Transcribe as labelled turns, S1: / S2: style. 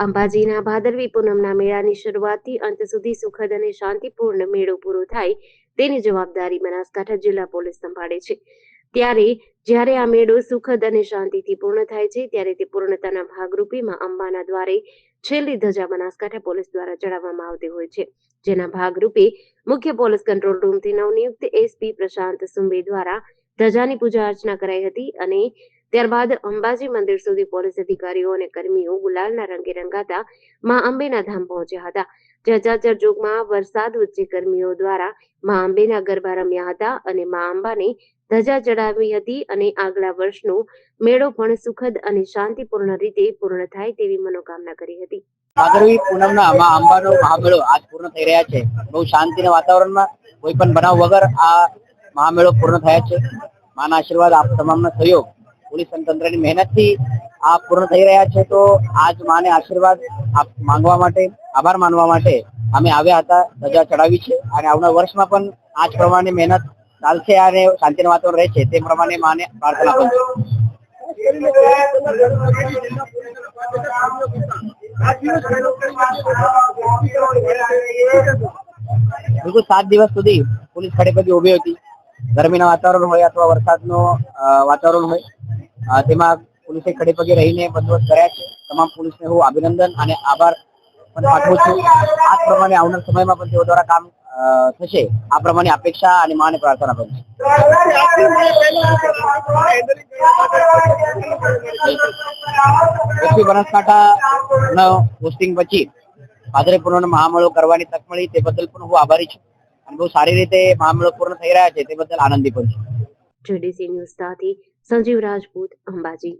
S1: અંબાજીના ભાદરવી પૂનમના મેળાની શરૂઆતથી અંત સુધી સુખદ અને શાંતિપૂર્ણ મેળો પૂરો થાય તેની જવાબદારી બનાસકાંઠા જિલ્લા પોલીસ સંભાળે છે. ત્યારે જ્યારે આ મેળો સુખદ અને શાંતિથી પૂર્ણ થાય છે, ત્યારે તે પૂર્ણતાના ભાગરૂપે અંબાના દ્વારે છેલ્લી ધજા બનાસકાંઠા પોલીસ દ્વારા ચડાવવામાં આવતી હોય છે. જેના ભાગરૂપે મુખ્ય પોલીસ કંટ્રોલ રૂમથી નવનિયુક્ત એસપી પ્રશાંત સુંબે દ્વારા ધજાની પૂજા અર્ચના કરાઈ હતી અને ત્યારબાદ અંબાજી મંદિર સુધી પોલીસ અધિકારીઓ અને કર્મીઓ ગુલાલના રંગે રંગાતા મા અંબેના ધામ પહોંચ્યા હતા. જ્યાં જોગમાં વરસાદ વચ્ચે કર્મીઓ દ્વારા મા અંબેના ગરબા રમ્યા હતા અને મા અંબાને ધજા ચડાવી હતી અને આગલા વર્ષનો મેળો પણ સુખદ અને શાંતિપૂર્ણ રીતે પૂર્ણ થાય તેવી મનોકામના કરી હતી.
S2: ભાદરવી પૂનમના મા અંબાનો મહામેળો આજ પૂર્ણ થઈ રહ્યા છે. બહુ શાંતિના વાતાવરણમાં કોઈ પણ બનાવ વગર આ મહામેળો પૂર્ણ થયા છે. માના આશીર્વાદ આપ તમામનો સહયોગ. પોલીસ તંત્રની મહેનતથી આ પૂર્ણ થઈ રહ્યા છે. તો આજ માને આશીર્વાદ માંગવા માટે, આભાર માનવા માટે અમે આવ્યા હતા રજા ચડાવી છે અને આવનાર વર્ષમાં પણ આ જ પ્રમાણે મહેનત ચાલશે અને શાંતિનું વાતાવરણ રહે તે પ્રમાણે માને પ્રાર્થના કરું બિલકુલ સાત દિવસ સુધી પોલીસ ખડે પગે ઊભી હતી. ગરમીના વાતાવરણ હોય અથવા વરસાદનું વાતાવરણ હોય. તેમાં પોલીસે ખડે પગે રહીને બંદોબસ્ત કર્યા છે. તમામ પોલીસને હું અભિનંદન અને આભાર પણ પાઠવું છું. આ પ્રમાણે આવનાર સમયમાં પણ તેઓ દ્વારા કામ થશે. આ પ્રમાણે અપેક્ષા અને માને પ્રાર્થના પણ છે. બનાસકાંઠા પોસ્ટિંગ પછી પાદરે પૂર્ણ મહામેળો કરવાની તક મળી તે બદલ પણ હું આભારી છું. અને બહુ સારી રીતે મહામેળો પૂર્ણ થઈ રહ્યા છે તે બદલ આનંદી પણ છું.
S1: જેડીસી ન્યૂઝ સાથે સંજીવ રાજપૂત અંબાજી.